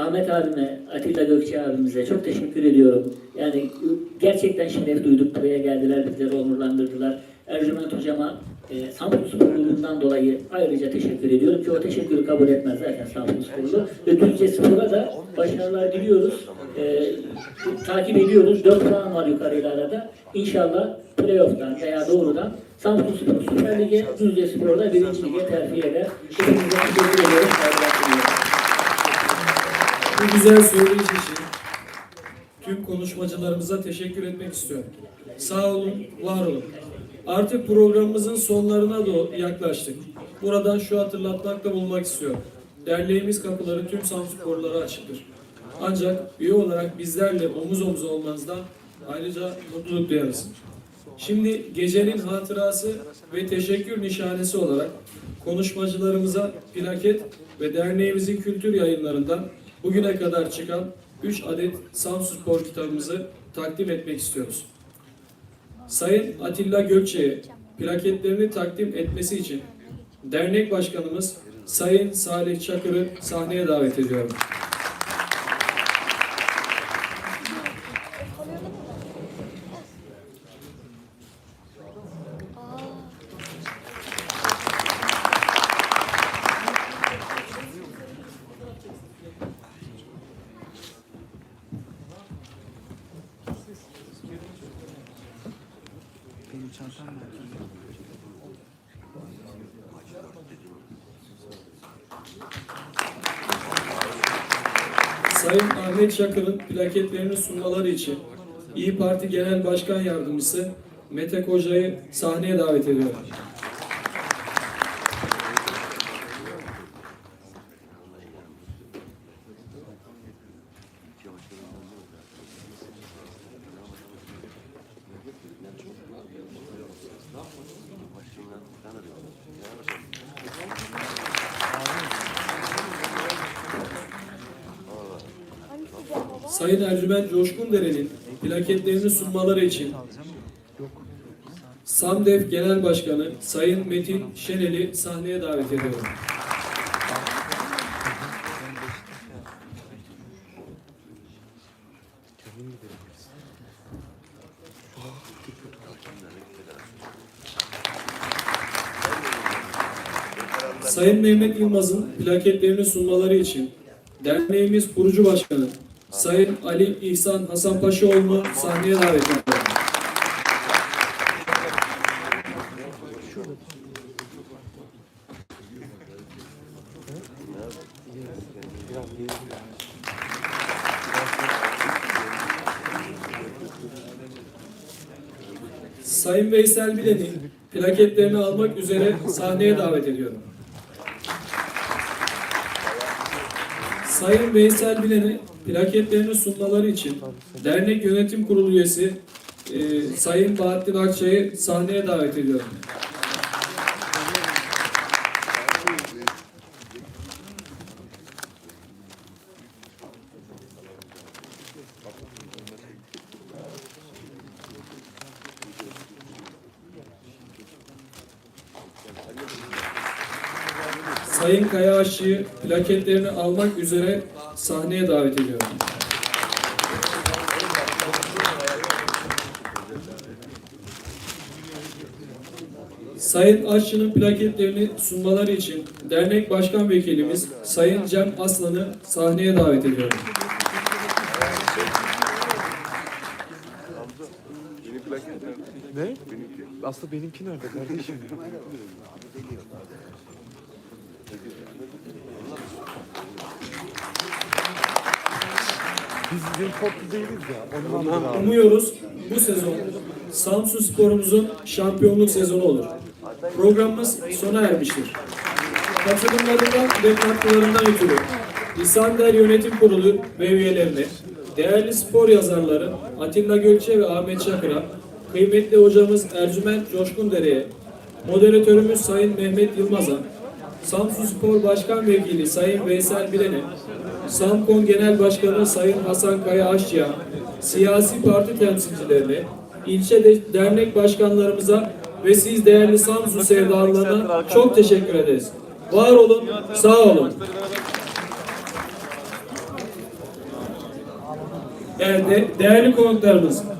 Ahmet abime, Atilla Gökçe abimize çok teşekkür ediyorum. Yani gerçekten şeref duyduk. Buraya geldiler, bizleri onurlandırdılar. Ercüment hocama e, Samsun Sporlu'ndan dolayı ayrıca teşekkür ediyorum ki o teşekkürü kabul etmez zaten Samsun Sporlu. Ve Düzce Spor'a da başarılar diliyoruz. E, takip ediyoruz. 4 puan var yukarıyla arada. İnşallah playoff'tan veya doğrudan Samsun Spor Süper Lig'e, Düzce Spor'da birinci lige terfi eder. Hepinize. Bu güzel söyleyiş için tüm konuşmacılarımıza teşekkür etmek istiyorum. Sağ olun, var olun. Artık programımızın sonlarına da yaklaştık. Buradan şu hatırlatmakta bulmak istiyorum. Derneğimiz kapıları tüm Samsporlulara açıktır. Ancak üye olarak bizlerle omuz omuza olmanızdan ayrıca mutluluk duyarız. Şimdi gecenin hatırası ve teşekkür nişanesi olarak konuşmacılarımıza plaket ve derneğimizin kültür yayınlarından bugüne kadar çıkan 3 adet Samsun Spor kitabımızı takdim etmek istiyoruz. Sayın Atilla Gökçe'ye plaketlerini takdim etmesi için dernek başkanımız Sayın Salih Çakır'ı sahneye davet ediyorum. Sayın Ahmet Çakır'ın plaketlerini sunmaları için İyi Parti Genel Başkan Yardımcısı Mete Koca'yı sahneye davet ediyorum. Sayın Ercüment Coşkundere'nin plaketlerini sunmaları için SAMDEF Genel Başkanı Sayın Metin Şenel'i sahneye davet ediyorum. Sayın Mehmet Yılmaz'ın plaketlerini sunmaları için derneğimiz kurucu başkanı Sayın Ali İhsan Hasan Paşaoğlu'nu sahneye davet ediyorum. Sayın Veysel Bilen'i plaketlerini almak üzere sahneye davet ediyorum. Sayın Veysel Bilen'i plaketlerini sunmaları için dernek yönetim kurulu üyesi e, Sayın Bahattin Akçay'ı sahneye davet ediyorum. Sayın Kaya Aşçı'yı plaketlerini almak üzere sahneye davet ediyorum. Sayın Aşçı'nın plaketlerini sunmaları için dernek başkan vekilimiz Sayın Cem Aslan'ı sahneye davet ediyorum. Ne? Aslı benimki nerede kardeşim? Biz bizim toplu değiliz ya. Ondan abi. Umuyoruz bu sezon Samsun sporumuzun şampiyonluk sezonu olur. Programımız sona ermiştir. Katılımlarından ve katkılarından ötürü İsander Yönetim Kurulu ve üyelerine, değerli spor yazarları Atilla Gökçe ve Ahmet Çakır'a, kıymetli hocamız Ercüment Coşkundere'ye, moderatörümüz Sayın Mehmet Yılmaz'a, Samsun Spor Başkan Vekili Sayın Veysel Bilen'e, Samkon Genel Başkanı Sayın Hasan Kaya Aşçı'ya, siyasi parti temsilcilerine, ilçe de, dernek başkanlarımıza ve siz değerli Samsun sevdalılarına çok teşekkür ederiz. Var olun, sağ olun. Evet, de- değerli konuklarımız,